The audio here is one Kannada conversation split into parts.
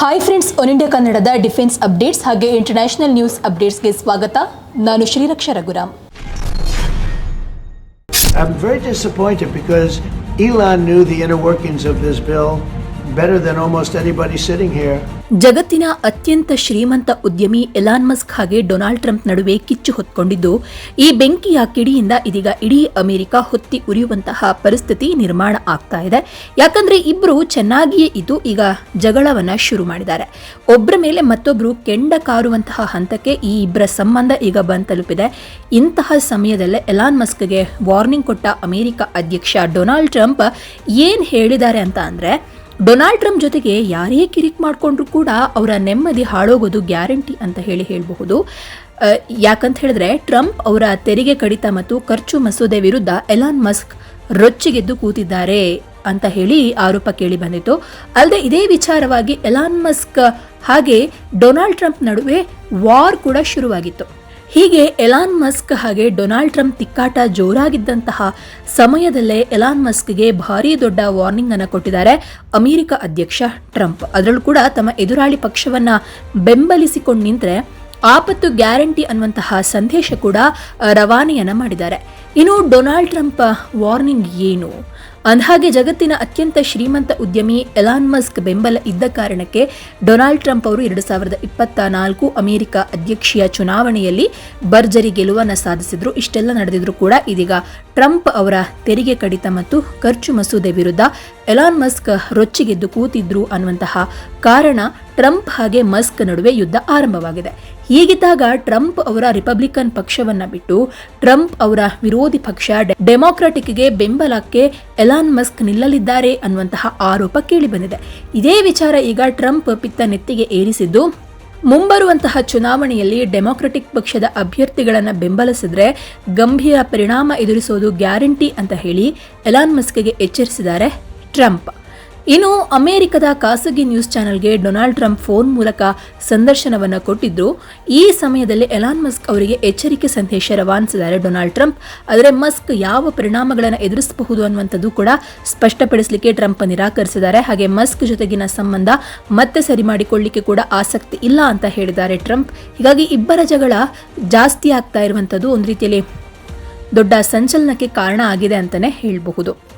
ಹಾಯ್ ಫ್ರೆಂಡ್ಸ್ ಒನ್ ಇಂಡಿಯಾ ಕನ್ನಡದ ಡಿಫೆನ್ಸ್ ಅಪ್ಡೇಟ್ಸ್ ಹಾಗೆ ಇಂಟರ್ನ್ಯಾಷನಲ್ ನ್ಯೂಸ್ ಅಪ್ಡೇಟ್ಸ್ಗೆ ಸ್ವಾಗತ. ನಾನು Shreeraksha Raghuram. I'm very disappointed because Elon knew the inner workings of this bill. Better than almost anybody sitting here. ಜಗತ್ತಿನ ಅತ್ಯಂತ ಶ್ರೀಮಂತ ಉದ್ಯಮಿ ಎಲಾನ್ ಮಸ್ಕ್ ಹಾಗೆ ಡೊನಾಲ್ಡ್ ಟ್ರಂಪ್ ನಡುವೆ ಕಿಚ್ಚು ಹೊತ್ಕೊಂಡಿದ್ದು, ಈ ಬೆಂಕಿಯ ಕಿಡಿಯಿಂದ ಇದೀಗ ಇಡೀ ಅಮೆರಿಕ ಹೊತ್ತಿ ಉರಿಯುವಂತಹ ಪರಿಸ್ಥಿತಿ ನಿರ್ಮಾಣ ಆಗ್ತಾ ಇದೆ. ಯಾಕಂದ್ರೆ ಇಬ್ಬರು ಚೆನ್ನಾಗಿಯೇ ಇದ್ದು ಈಗ ಜಗಳವನ್ನ ಶುರು ಮಾಡಿದ್ದಾರೆ. ಒಬ್ಬರ ಮೇಲೆ ಮತ್ತೊಬ್ರು ಕೆಂಡ ಕಾರುವಂತಹ ಹಂತಕ್ಕೆ ಈ ಇಬ್ಬರ ಸಂಬಂಧ ಈಗ ಬಂದ್ ತಲುಪಿದೆ ಇಂತಹ ಸಮಯದಲ್ಲೇ ಎಲಾನ್ ಮಸ್ಕ್ಗೆ ವಾರ್ನಿಂಗ್ ಕೊಟ್ಟ ಅಮೆರಿಕ ಅಧ್ಯಕ್ಷ ಡೊನಾಲ್ಡ್ ಟ್ರಂಪ್ ಏನ್ ಹೇಳಿದ್ದಾರೆ ಅಂತ ಅಂದ್ರೆ ಡೊನಾಲ್ಡ್ ಟ್ರಂಪ್ ಜೊತೆಗೆ ಯಾರೇ ಕಿರಿಕ್ ಮಾಡಿಕೊಂಡ್ರು ಕೂಡ ಅವರ ನೆಮ್ಮದಿ ಹಾಳೋಗೋದು ಗ್ಯಾರಂಟಿ ಅಂತ ಹೇಳಿ ಹೇಳಬಹುದು. ಯಾಕಂತ ಹೇಳಿದ್ರೆ ಟ್ರಂಪ್ ಅವರ ತೆರಿಗೆ ಕಡಿತ ಮತ್ತು ಖರ್ಚು ಮಸೂದೆ ವಿರುದ್ಧ ಎಲಾನ್ ಮಸ್ಕ್ ರೊಚ್ಚಿಗೆದ್ದು ಕೂತಿದ್ದಾರೆ ಅಂತ ಹೇಳಿ ಆರೋಪ ಕೇಳಿ ಬಂದಿತ್ತು. ಅಲ್ಲದೆ ಇದೇ ವಿಚಾರವಾಗಿ ಎಲಾನ್ ಮಸ್ಕ್ ಹಾಗೆ ಡೊನಾಲ್ಡ್ ಟ್ರಂಪ್ ನಡುವೆ ವಾರ್ ಕೂಡ ಶುರುವಾಗಿತ್ತು. ಹೀಗೆ ಎಲಾನ್ ಮಸ್ಕ್ ಹಾಗೆ ಡೊನಾಲ್ಡ್ ಟ್ರಂಪ್ ತಿಕ್ಕಾಟ ಜೋರಾಗಿದ್ದಂತಹ ಸಮಯದಲ್ಲೇ ಎಲಾನ್ ಮಸ್ಕ್ಗೆ ಭಾರಿ ದೊಡ್ಡ ವಾರ್ನಿಂಗ್ ಅನ್ನು ಕೊಟ್ಟಿದ್ದಾರೆ ಅಮೆರಿಕ ಅಧ್ಯಕ್ಷ ಟ್ರಂಪ್. ಅದರಲ್ಲೂ ಕೂಡ ತಮ್ಮ ಎದುರಾಳಿ ಪಕ್ಷವನ್ನ ಬೆಂಬಲಿಸಿಕೊಂಡು ನಿಂತರೆ ಆಪತ್ತು ಗ್ಯಾರಂಟಿ ಅನ್ನುವಂತಹ ಸಂದೇಶ ಕೂಡ ರವಾನೆಯನ್ನು ಮಾಡಿದ್ದಾರೆ. ಇನ್ನು ಡೊನಾಲ್ಡ್ ಟ್ರಂಪ್ ವಾರ್ನಿಂಗ್ ಏನು? ಅಂದಹಾಗೆ ಜಗತ್ತಿನ ಅತ್ಯಂತ ಶ್ರೀಮಂತ ಉದ್ಯಮಿ ಎಲಾನ್ ಮಸ್ಕ್ ಬೆಂಬಲ ಇದ್ದ ಕಾರಣಕ್ಕೆ ಡೊನಾಲ್ಡ್ ಟ್ರಂಪ್ ಅವರು ಎರಡು ಸಾವಿರದ ಇಪ್ಪತ್ತ ನಾಲ್ಕು ಅಮೆರಿಕ ಅಧ್ಯಕ್ಷೀಯ ಚುನಾವಣೆಯಲ್ಲಿ ಭರ್ಜರಿ ಗೆಲುವನ್ನು ಸಾಧಿಸಿದ್ರು. ಇಷ್ಟೆಲ್ಲ ನಡೆದಿದ್ರು ಕೂಡ ಇದೀಗ ಟ್ರಂಪ್ ಅವರ ತೆರಿಗೆ ಕಡಿತ ಮತ್ತು ಖರ್ಚು ಮಸೂದೆ ವಿರುದ್ಧ ಎಲಾನ್ ಮಸ್ಕ್ ರೊಚ್ಚಿಗೆದ್ದು ಕೂತಿದ್ರು ಅನ್ನುವಂತಹ ಕಾರಣ ಟ್ರಂಪ್ ಹಾಗೆ ಮಸ್ಕ್ ನಡುವೆ ಯುದ್ಧ ಆರಂಭವಾಗಿದೆ. ಹೀಗಿದ್ದಾಗ ಟ್ರಂಪ್ ಅವರ ರಿಪಬ್ಲಿಕನ್ ಪಕ್ಷವನ್ನ ಬಿಟ್ಟು ಟ್ರಂಪ್ ಅವರ ವಿರೋಧಿ ಪಕ್ಷ ಡೆಮಾಕ್ರೆಟಿಕ್ಗೆ ಬೆಂಬಲಕ್ಕೆ ಎಲಾನ್ ಮಸ್ಕ್ ನಿಲ್ಲಲಿದ್ದಾರೆ ಅನ್ನುವಂತಹ ಆರೋಪ ಕೇಳಿಬಂದಿದೆ. ಇದೇ ವಿಚಾರ ಈಗ ಟ್ರಂಪ್ ಪಿತ್ತ ನೆತ್ತಿಗೆ ಏರಿಸಿದ್ದು ಮುಂಬರುವಂತಹ ಚುನಾವಣೆಯಲ್ಲಿ ಡೆಮೊಕ್ರೆಟಿಕ್ ಪಕ್ಷದ ಅಭ್ಯರ್ಥಿಗಳನ್ನು ಬೆಂಬಲಿಸಿದ್ರೆ ಗಂಭೀರ ಪರಿಣಾಮ ಎದುರಿಸೋದು ಗ್ಯಾರಂಟಿ ಅಂತ ಹೇಳಿ ಎಲಾನ್ ಮಸ್ಕ್ಗೆ ಎಚ್ಚರಿಸಿದ್ದಾರೆ ಟ್ರಂಪ್. ಇನ್ನು ಅಮೆರಿಕದ ಖಾಸಗಿ ನ್ಯೂಸ್ ಚಾನೆಲ್ಗೆ ಡೊನಾಲ್ಡ್ ಟ್ರಂಪ್ ಫೋನ್ ಮೂಲಕ ಸಂದರ್ಶನವನ್ನು ಕೊಟ್ಟಿದ್ದು ಈ ಸಮಯದಲ್ಲಿ ಎಲಾನ್ ಮಸ್ಕ್ ಅವರಿಗೆ ಎಚ್ಚರಿಕೆ ಸಂದೇಶ ರವಾನಿಸಿದ್ದಾರೆ ಡೊನಾಲ್ಡ್ ಟ್ರಂಪ್. ಆದರೆ ಮಸ್ಕ್ ಯಾವ ಪರಿಣಾಮಗಳನ್ನು ಎದುರಿಸಬಹುದು ಅನ್ನುವಂಥದ್ದು ಕೂಡ ಸ್ಪಷ್ಟಪಡಿಸಲಿಕ್ಕೆ ಟ್ರಂಪ್ ನಿರಾಕರಿಸಿದ್ದಾರೆ. ಹಾಗೆ ಮಸ್ಕ್ ಜೊತೆಗಿನ ಸಂಬಂಧ ಮತ್ತೆ ಸರಿ ಮಾಡಿಕೊಳ್ಳಿಕ್ಕೆ ಕೂಡ ಆಸಕ್ತಿ ಇಲ್ಲ ಅಂತ ಹೇಳಿದ್ದಾರೆ ಟ್ರಂಪ್. ಹೀಗಾಗಿ ಇಬ್ಬರ ಜಗಳ ಜಾಸ್ತಿ ಆಗ್ತಾ ಇರುವಂಥದ್ದು ಒಂದು ರೀತಿಯಲ್ಲಿ ದೊಡ್ಡ ಸಂಚಲನಕ್ಕೆ ಕಾರಣ ಆಗಿದೆ ಅಂತಲೇ ಹೇಳಬಹುದು.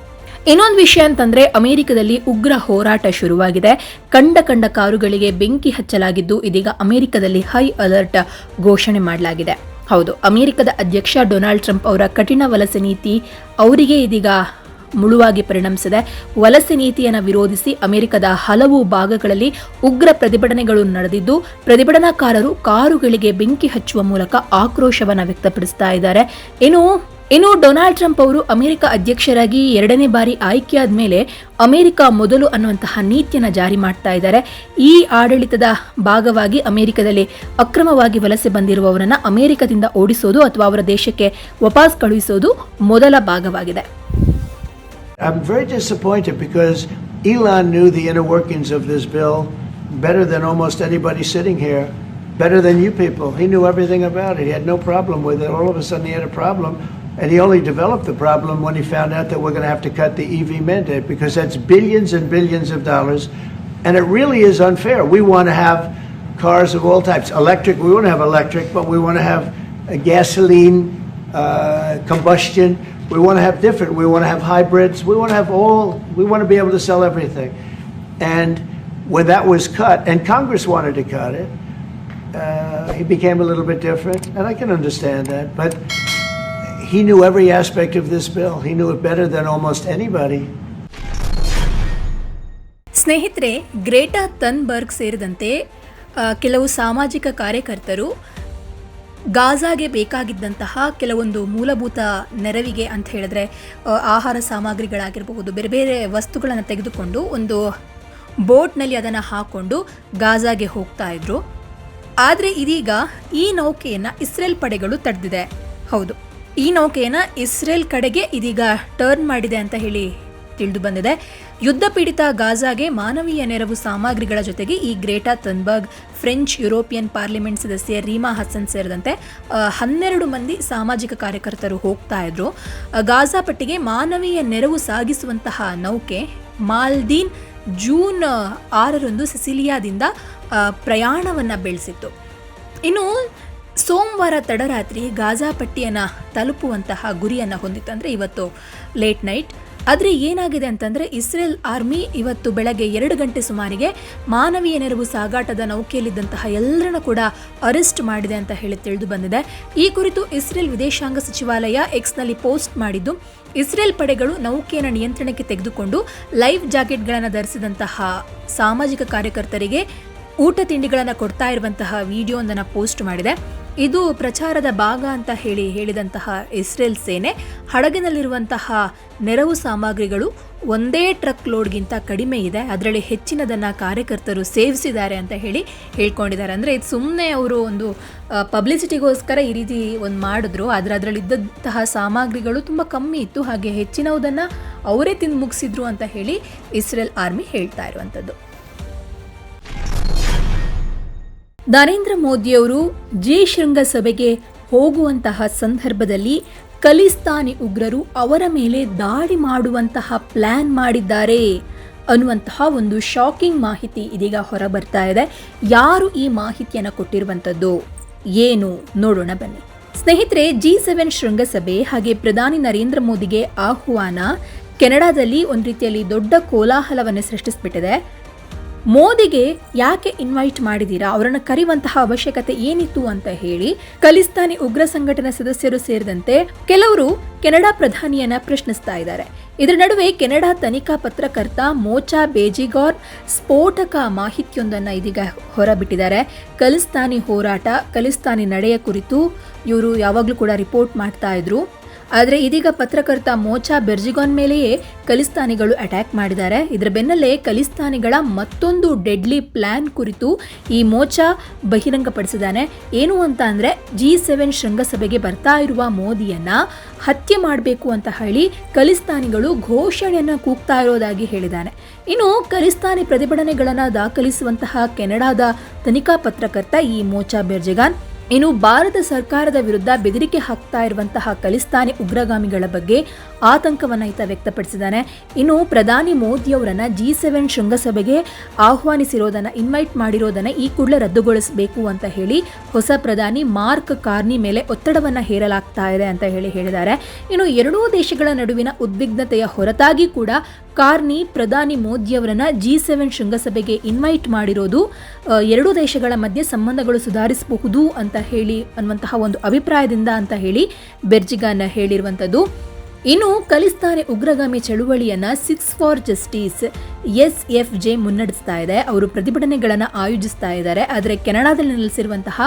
ಇನ್ನೊಂದು ವಿಷಯ ಅಂತಂದ್ರೆ ಅಮೆರಿಕದಲ್ಲಿ ಉಗ್ರ ಹೋರಾಟ ಶುರುವಾಗಿದೆ. ಕಂಡ ಕಂಡ ಕಾರುಗಳಿಗೆ ಬೆಂಕಿ ಹಚ್ಚಲಾಗಿದ್ದು, ಇದೀಗ ಅಮೆರಿಕದಲ್ಲಿ ಹೈ ಅಲರ್ಟ್ ಘೋಷಣೆ ಮಾಡಲಾಗಿದೆ. ಹೌದು, ಅಮೆರಿಕದ ಅಧ್ಯಕ್ಷ ಡೊನಾಲ್ಡ್ ಟ್ರಂಪ್ ಅವರ ಕಠಿಣ ವಲಸೆ ನೀತಿ ಅವರಿಗೆ ಇದೀಗ ಮುಳುವಾಗಿ ಪರಿಣಮಿಸಿದೆ. ವಲಸೆ ನೀತಿಯನ್ನು ವಿರೋಧಿಸಿ ಅಮೆರಿಕದ ಹಲವು ಭಾಗಗಳಲ್ಲಿ ಉಗ್ರ ಪ್ರತಿಭಟನೆಗಳು ನಡೆದಿದ್ದು, ಪ್ರತಿಭಟನಾಕಾರರು ಕಾರುಗಳಿಗೆ ಬೆಂಕಿ ಹಚ್ಚುವ ಮೂಲಕ ಆಕ್ರೋಶವನ್ನು ವ್ಯಕ್ತಪಡಿಸ್ತಾ ಇದ್ದಾರೆ. ಇನ್ನು ಇನ್ನು ಡೊನಾಲ್ಡ್ ಟ್ರಂಪ್ ಅವರು ಅಮೆರಿಕ ಅಧ್ಯಕ್ಷರಾಗಿ ಎರಡನೇ ಬಾರಿ ಆಯ್ಕೆಯಾದ ಮೇಲೆ ಅಮೆರಿಕ ಮೊದಲು ಅನ್ನುವಂತಹ ನೀತಿಯನ್ನು ಜಾರಿ ಮಾಡ್ತಾ ಇದ್ದಾರೆ ಈ ಆಡಳಿತದ ಭಾಗವಾಗಿ ಅಮೆರಿಕದಲ್ಲಿ ಅಕ್ರಮವಾಗಿ ವಲಸೆ ಬಂದಿರುವವರನ್ನು ಅಮೆರಿಕದಿಂದ ಓಡಿಸೋದು ಅಥವಾ ಅವರ ದೇಶಕ್ಕೆ ವಾಪಸ್ ಕಳುಹಿಸೋದು ಮೊದಲ ಭಾಗವಾಗಿದೆ Elon knew the inner workings of this bill better than almost anybody sitting here, better than you people. He knew everything about it. He had no problem with it. All of a sudden, he had a problem. And he only developed the problem when he found out that we're going to have to cut the EV mandate because that's billions and billions of dollars. And it really is unfair. We want to have cars of all types. Electric, we want to have electric, but we want to have gasoline, uh, combustion. We want to have different. We want to have hybrids. We want to have all. We want to be able to sell everything. And when that was cut, and Congress wanted to cut it, uh, became a little bit different, and I can understand that. But he knew every aspect of this bill. He knew it better than almost anybody. ಸ್ನೇಹಿತರೆ, ಗ್ರೇಟಾ ತನ್ಬರ್ಗ್ ಸೇರಿದಂತೆ ಕೆಲವು ಸಾಮಾಜಿಕ ಕಾರ್ಯಕರ್ತರು ಗಾಜಾಗೆ ಬೇಕಾಗಿದ್ದಂತಹ ಕೆಲವೊಂದು ಮೂಲಭೂತ ನೆರವಿಗೆ ಅಂತ ಹೇಳಿದ್ರೆ ಆಹಾರ ಸಾಮಗ್ರಿಗಳಾಗಿರಬಹುದು, ಬೇರೆ ಬೇರೆ ವಸ್ತುಗಳನ್ನು ತೆಗೆದುಕೊಂಡು ಒಂದು ಬೋಟ್ನಲ್ಲಿ ಅದನ್ನು ಹಾಕ್ಕೊಂಡು ಗಾಜಾಗೆ ಹೋಗ್ತಾ ಇದ್ರು ಆದರೆ ಇದೀಗ ಈ ನೌಕೆಯನ್ನು ಇಸ್ರೇಲ್ ಪಡೆಗಳು ತಡೆದಿದೆ ಹೌದು ಈ ನೌಕೆಯನ್ನು ಇಸ್ರೇಲ್ ಕಡೆಗೆ ಇದೀಗ ಟರ್ನ್ ಮಾಡಿದೆ ಅಂತ ಹೇಳಿ ತಿಳಿದು ಬಂದಿದೆ. ಯುದ್ಧ ಪೀಡಿತ ಗಾಜಾಗೆ ಮಾನವೀಯ ನೆರವು ಸಾಮಗ್ರಿಗಳ ಜೊತೆಗೆ ಈ Greta Thunberg French European parliament ಸದಸ್ಯೆ ರೀಮಾ ಹಸನ್ ಸೇರಿದಂತೆ ಹನ್ನೆರಡು ಮಂದಿ ಸಾಮಾಜಿಕ ಕಾರ್ಯಕರ್ತರು ಹೋಗ್ತಾ ಇದ್ರು. ಗಾಜಾ ಪಟ್ಟಿಗೆ ಮಾನವೀಯ ನೆರವು ಸಾಗಿಸುವಂತಹ ನೌಕೆ ಮಾಲ್ದೀನ್ ಜೂನ್ ಆರರಂದು ಸಿಸಿಲಿಯಾದಿಂದ ಪ್ರಯಾಣವನ್ನು ಬೆಳೆಸಿತ್ತು. ಇನ್ನು ಸೋಮವಾರ ತಡರಾತ್ರಿ ಗಾಜಾ ಪಟ್ಟಿಯನ್ನು ತಲುಪುವಂತಹ ಗುರಿಯನ್ನು ಹೊಂದಿತ್ತು. ಅಂದರೆ ಇವತ್ತು ಲೇಟ್ ನೈಟ್ ಆದರೆ ಏನಾಗಿದೆ ಅಂತಂದರೆ ಇಸ್ರೇಲ್ ಆರ್ಮಿ ಇವತ್ತು ಬೆಳಗ್ಗೆ ಎರಡು ಗಂಟೆ ಸುಮಾರಿಗೆ ಮಾನವೀಯ ನೆರವು ಸಾಗಾಟದ ನೌಕೆಯಲ್ಲಿದ್ದಂತಹ ಎಲ್ಲರನ್ನ ಕೂಡ ಅರೆಸ್ಟ್ ಮಾಡಿದೆ ಅಂತ ಹೇಳಿ ತಿಳಿದು ಬಂದಿದೆ. ಈ ಕುರಿತು ಇಸ್ರೇಲ್ ವಿದೇಶಾಂಗ ಸಚಿವಾಲಯ ಎಕ್ಸ್ನಲ್ಲಿ ಪೋಸ್ಟ್ ಮಾಡಿದ್ದು, ಇಸ್ರೇಲ್ ಪಡೆಗಳು ನೌಕೆಯನ್ನು ನಿಯಂತ್ರಣಕ್ಕೆ ತೆಗೆದುಕೊಂಡು ಲೈಫ್ ಜಾಕೆಟ್ಗಳನ್ನು ಧರಿಸಿದಂತಹ ಸಾಮಾಜಿಕ ಕಾರ್ಯಕರ್ತರಿಗೆ ಊಟ ತಿಂಡಿಗಳನ್ನು ಕೊಡ್ತಾ ಇರುವಂತಹ ವಿಡಿಯೋವೊಂದನ್ನು ಪೋಸ್ಟ್ ಮಾಡಿದೆ. ಇದು ಪ್ರಚಾರದ ಭಾಗ ಅಂತ ಹೇಳಿ ಹೇಳಿದಂತಹ ಇಸ್ರೇಲ್ ಸೇನೆ, ಹಡಗಿನಲ್ಲಿರುವಂತಹ ನೆರವು ಸಾಮಗ್ರಿಗಳು ಒಂದೇ ಟ್ರಕ್ ಲೋಡ್ಗಿಂತ ಕಡಿಮೆ ಇದೆ. ಅದರಲ್ಲಿ ಹೆಚ್ಚಿನದನ್ನು ಕಾರ್ಯಕರ್ತರು ಸೇವಿಸಿದ್ದಾರೆ ಅಂತ ಹೇಳಿ ಹೇಳ್ಕೊಂಡಿದ್ದಾರೆ. ಅಂದರೆ ಇದು ಸುಮ್ಮನೆ ಅವರು ಒಂದು ಪಬ್ಲಿಸಿಟಿಗೋಸ್ಕರ ಈ ರೀತಿ ಒಂದು ಮಾಡಿದ್ರು. ಆದರೆ ಅದರಲ್ಲಿದ್ದಂತಹ ಸಾಮಗ್ರಿಗಳು ತುಂಬ ಕಮ್ಮಿ ಇತ್ತು. ಹಾಗೆ ಹೆಚ್ಚಿನವುದನ್ನು ಅವರೇ ತಿಂದು ಮುಗಿಸಿದ್ರು ಅಂತ ಹೇಳಿ ಇಸ್ರೇಲ್ ಆರ್ಮಿ ಹೇಳ್ತಾ ಇರುವಂಥದ್ದು ನರೇಂದ್ರ ಮೋದಿಯವರು ಜಿ ಶೃಂಗಸಭೆಗೆ ಹೋಗುವಂತಹ ಸಂದರ್ಭದಲ್ಲಿ ಖಲಿಸ್ತಾನಿ ಉಗ್ರರು ಅವರ ಮೇಲೆ ದಾಳಿ ಮಾಡುವಂತಹ ಪ್ಲಾನ್ ಮಾಡಿದ್ದಾರೆ ಅನ್ನುವಂತಹ ಒಂದು ಶಾಕಿಂಗ್ ಮಾಹಿತಿ ಇದೀಗ ಹೊರಬರ್ತಾ ಇದೆ. ಯಾರು ಈ ಮಾಹಿತಿಯನ್ನು ಕೊಟ್ಟಿರುವಂಥದ್ದು ಏನು? ನೋಡೋಣ ಬನ್ನಿ. ಸ್ನೇಹಿತರೆ, ಜಿ ಸೆವೆನ್ ಶೃಂಗಸಭೆ ಹಾಗೆ ಪ್ರಧಾನಿ ನರೇಂದ್ರ ಮೋದಿಗೆ ಆಹ್ವಾನ, ಕೆನಡಾದಲ್ಲಿ ಒಂದು ರೀತಿಯಲ್ಲಿ ದೊಡ್ಡ ಕೋಲಾಹಲವನ್ನು ಸೃಷ್ಟಿಸ್ಬಿಟ್ಟಿದೆ. ಮೋದಿಗೆ ಯಾಕೆ ಇನ್ವೈಟ್ ಮಾಡಿದ್ದೀರಾ ಅವರನ್ನು ಕರೆಯುವಂತಹ ಅವಶ್ಯಕತೆ ಏನಿತ್ತು ಅಂತ ಹೇಳಿ ಖಲಿಸ್ತಾನಿ ಉಗ್ರ ಸಂಘಟನಾ ಸದಸ್ಯರು ಸೇರಿದಂತೆ ಕೆಲವರು ಕೆನಡಾ ಪ್ರಧಾನಿಯನ್ನ ಪ್ರಶ್ನಿಸ್ತಾ ಇದ್ದಾರೆ. ಇದರ ನಡುವೆ ಕೆನಡಾ ತನಿಖಾ ಪತ್ರಕರ್ತ ಮೋಚಾ ಬೇಜಿಗಾರ್ ಸ್ಫೋಟಕ ಮಾಹಿತಿಯೊಂದನ್ನು ಇದೀಗ ಹೊರಬಿಟ್ಟಿದ್ದಾರೆ. ಖಲಿಸ್ತಾನಿ ಹೋರಾಟ, ಖಲಿಸ್ತಾನಿ ನಡೆಯ ಕುರಿತು ಇವರು ಯಾವಾಗಲೂ ಕೂಡ ರಿಪೋರ್ಟ್ ಮಾಡ್ತಾ ಇದ್ರು. ಆದರೆ ಇದೀಗ ಪತ್ರಕರ್ತ ಮೋಚಾ ಬೆರ್ಜಿಗಾನ್ ಮೇಲೆಯೇ ಖಲಿಸ್ತಾನಿಗಳು ಅಟ್ಯಾಕ್ ಮಾಡಿದ್ದಾರೆ. ಇದರ ಬೆನ್ನಲ್ಲೇ ಖಲಿಸ್ತಾನಿಗಳ ಮತ್ತೊಂದು ಡೆಡ್ಲಿ ಪ್ಲ್ಯಾನ್ ಕುರಿತು ಈ ಮೋಚಾ ಬಹಿರಂಗಪಡಿಸಿದ್ದಾನೆ. ಏನು ಅಂತ ಅಂದರೆ ಜಿ ಸೆವೆನ್ ಶೃಂಗಸಭೆಗೆ ಬರ್ತಾ ಇರುವ ಮೋದಿಯನ್ನು ಹತ್ಯೆ ಮಾಡಬೇಕು ಅಂತ ಹೇಳಿ ಖಲಿಸ್ತಾನಿಗಳು ಘೋಷಣೆಯನ್ನು ಕೂಗ್ತಾ ಇರೋದಾಗಿ ಹೇಳಿದ್ದಾನೆ. ಇನ್ನು ಖಲಿಸ್ತಾನಿ ಪ್ರತಿಭಟನೆಗಳನ್ನು ದಾಖಲಿಸುವಂತಹ ಕೆನಡಾದ ತನಿಖಾ ಪತ್ರಕರ್ತ ಈ ಮೋಚಾ ಬೆರ್ಜೆಗಾನ್ ಇನ್ನು ಭಾರತ ಸರ್ಕಾರದ ವಿರುದ್ಧ ಬೆದರಿಕೆ ಹಾಕ್ತಾ ಇರುವಂತಹ ಖಲಿಸ್ತಾನಿ ಉಗ್ರಗಾಮಿಗಳ ಬಗ್ಗೆ ಆತಂಕವನ್ನು ಈತ ವ್ಯಕ್ತಪಡಿಸಿದ್ದಾನೆ. ಇನ್ನು ಪ್ರಧಾನಿ ಮೋದಿಯವರನ್ನ ಜಿ ಸೆವೆನ್ ಶೃಂಗಸಭೆಗೆ ಆಹ್ವಾನಿಸಿರೋದನ್ನ ಇನ್ವೈಟ್ ಮಾಡಿರೋದನ್ನ ಈ ಕೂಡಲೇ ರದ್ದುಗೊಳಿಸಬೇಕು ಅಂತ ಹೇಳಿ ಹೊಸ ಪ್ರಧಾನಿ ಮಾರ್ಕ್ ಕಾರ್ನಿ ಮೇಲೆ ಒತ್ತಡವನ್ನ ಹೇರಲಾಗ್ತಾ ಇದೆ ಅಂತ ಹೇಳಿ ಹೇಳಿದ್ದಾರೆ. ಇನ್ನು ಎರಡೂ ದೇಶಗಳ ನಡುವಿನ ಉದ್ವಿಗ್ನತೆಯ ಹೊರತಾಗಿ ಕೂಡ ಕಾರ್ನಿ ಪ್ರಧಾನಿ ಮೋದಿಯವರನ್ನು ಜಿ ಸೆವೆನ್ ಶೃಂಗಸಭೆಗೆ ಇನ್ವೈಟ್ ಮಾಡಿರೋದು ಎರಡೂ ದೇಶಗಳ ಮಧ್ಯೆ ಸಂಬಂಧಗಳು ಸುಧಾರಿಸಬಹುದು ಅಂತ ಹೇಳಿ ಅನ್ನುವಂತಹ ಒಂದು ಅಭಿಪ್ರಾಯದಿಂದ ಅಂತ ಹೇಳಿ ಬೆರ್ಜಿಗಾನ್ ಹೇಳಿರುವಂಥದ್ದು. ಇನ್ನು ಖಲಿಸ್ತಾನಿ ಉಗ್ರಗಾಮಿ ಚಳುವಳಿಯನ್ನು Sikhs for justice S F J ಮುನ್ನಡೆಸ್ತಾ ಇದೆ. ಅವರು ಪ್ರತಿಭಟನೆಗಳನ್ನು ಆಯೋಜಿಸ್ತಾ ಇದ್ದಾರೆ. ಆದರೆ ಕೆನಡಾದಲ್ಲಿ ನೆಲೆಸಿರುವಂತಹ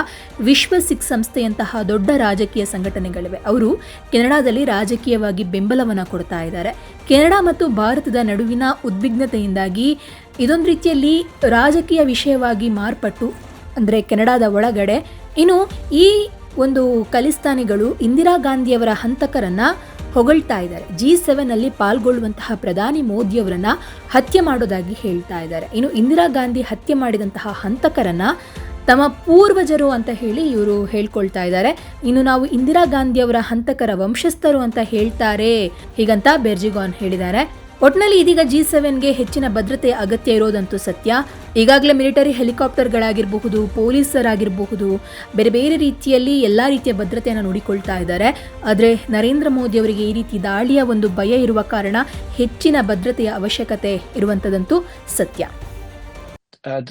ವಿಶ್ವ ಸಿಖ್ ಸಂಸ್ಥೆಯಂತಹ ದೊಡ್ಡ ರಾಜಕೀಯ ಸಂಘಟನೆಗಳಿವೆ. ಅವರು ಕೆನಡಾದಲ್ಲಿ ರಾಜಕೀಯವಾಗಿ ಬೆಂಬಲವನ್ನು ಕೊಡ್ತಾ ಇದ್ದಾರೆ. ಕೆನಡಾ ಮತ್ತು ಭಾರತದ ನಡುವಿನ ಉದ್ವಿಗ್ನತೆಯಿಂದಾಗಿ ಇದೊಂದು ರೀತಿಯಲ್ಲಿ ರಾಜಕೀಯ ವಿಷಯವಾಗಿ ಮಾರ್ಪಟ್ಟು, ಅಂದರೆ ಕೆನಡಾದ ಒಳಗಡೆ ಇನ್ನು ಈ ಒಂದು ಖಲಿಸ್ತಾನಿಗಳು ಇಂದಿರಾ ಗಾಂಧಿಯವರ ಹಂತಕರನ್ನ ಹೊಗಳ್ತಾ ಇದ್ದಾರೆ. ಜಿ ಸೆವೆನ್ ಅಲ್ಲಿ ಪಾಲ್ಗೊಳ್ಳುವಂತಹ ಪ್ರಧಾನಿ ಮೋದಿಯವರನ್ನ ಹತ್ಯೆ ಮಾಡೋದಾಗಿ ಹೇಳ್ತಾ ಇದ್ದಾರೆ. ಇನ್ನು ಇಂದಿರಾ ಗಾಂಧಿ ಹತ್ಯೆ ಮಾಡಿದಂತಹ ಹಂತಕರನ್ನ ತಮ್ಮ ಪೂರ್ವಜರು ಅಂತ ಹೇಳಿ ಇವರು ಹೇಳ್ಕೊಳ್ತಾ ಇದ್ದಾರೆ. ಇನ್ನು ನಾವು ಇಂದಿರಾ ಗಾಂಧಿಯವರ ಹಂತಕರ ವಂಶಸ್ಥರು ಅಂತ ಹೇಳ್ತಾರೆ. ಹೀಗಂತ ಬೆರ್ಜಿಗಾನ್ ಹೇಳಿದ್ದಾರೆ. ಒಟ್ನಲ್ಲಿ ಇದೀಗ ಜಿ ಸೆವೆನ್ಗೆ ಹೆಚ್ಚಿನ ಭದ್ರತೆ ಅಗತ್ಯ ಇರೋದಂತೂ ಸತ್ಯ ಈಗಾಗಲೇ ಮಿಲಿಟರಿ ಹೆಲಿಕಾಪ್ಟರ್ಗಳಾಗಿರಬಹುದು ಪೊಲೀಸರಾಗಿರಬಹುದು ಬೇರೆ ಬೇರೆ ರೀತಿಯಲ್ಲಿ ಎಲ್ಲ ರೀತಿಯ ಭದ್ರತೆಯನ್ನು ನೋಡಿಕೊಳ್ತಾ ಇದ್ದಾರೆ ಆದರೆ ನರೇಂದ್ರ ಮೋದಿ ಅವರಿಗೆ ಈ ರೀತಿ ದಾಳಿಯ ಒಂದು ಭಯ ಇರುವ ಕಾರಣ ಹೆಚ್ಚಿನ ಭದ್ರತೆಯ ಅವಶ್ಯಕತೆ ಇರುವಂತದಂತೂ ಸತ್ಯ Uh,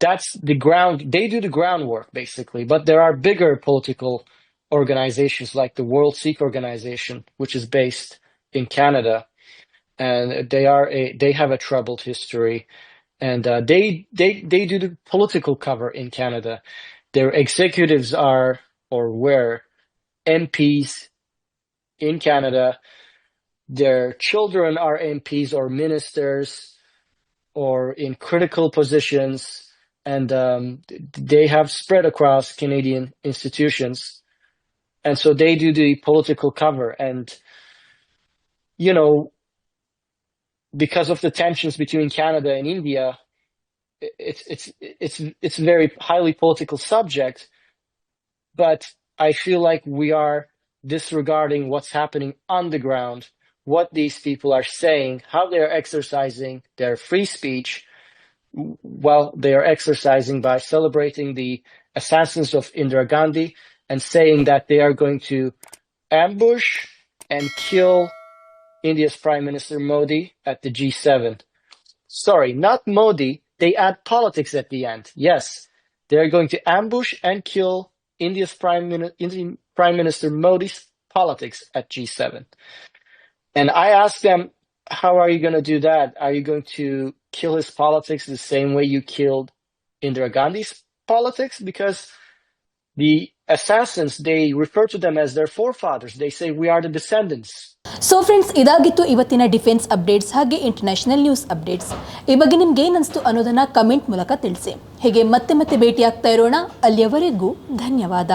that's the ground. They do the groundwork basically, but there are bigger political organizations like the World Sikh Organization, which is based in Canada, and they are a they have a troubled history, and uh, they they they do the political cover in Canada. Their executives are or were MPs in Canada. Their children are MPs or ministers or in critical positions, and um, they have spread across Canadian institutions. And so they do the political cover. And, you know, because of the tensions between Canada and India, it's it's it's it's a very highly political subject. But I feel like we are disregarding what's happening on the ground what these people are saying, how they are exercising their free speech while they are exercising by celebrating the assassins of Indira Gandhi and saying that they are going to ambush and kill India's Prime Minister Modi at the G7. Sorry, not Modi. They add politics at the end. Yes, they are going to ambush and kill India's Prime, Indian Prime Minister Modi's politics at G7. And I asked them, how are you going to do that? Are you going to kill his politics the same way you killed Indira Gandhi's politics? Because the assassins, they refer to them as their forefathers. They say, we are the descendants. So friends ಇದಾಗಿತ್ತು ಇವತ್ತಿನ ಡಿಫೆನ್ಸ್ ಅಪ್ಡೇಟ್ಸ್ ಹಾಗೆ ಇಂಟರ್ನ್ಯಾಷನಲ್ ನ್ಯೂಸ್ ಅಪ್ಡೇಟ್ಸ್ ಈ ಬಗ್ಗೆ ನಿಮ್ಗೆ ಏನಿಸ್ತು ಅನ್ನೋದನ್ನ ಕಮೆಂಟ್ ಮೂಲಕ ತಿಳಿಸಿ ಹೀಗೆ ಮತ್ತೆ ಮತ್ತೆ ಭೇಟಿಯಾಗ್ತಾ ಇರೋಣ ಅಲ್ಲಿಯವರೆಗೂ ಧನ್ಯವಾದ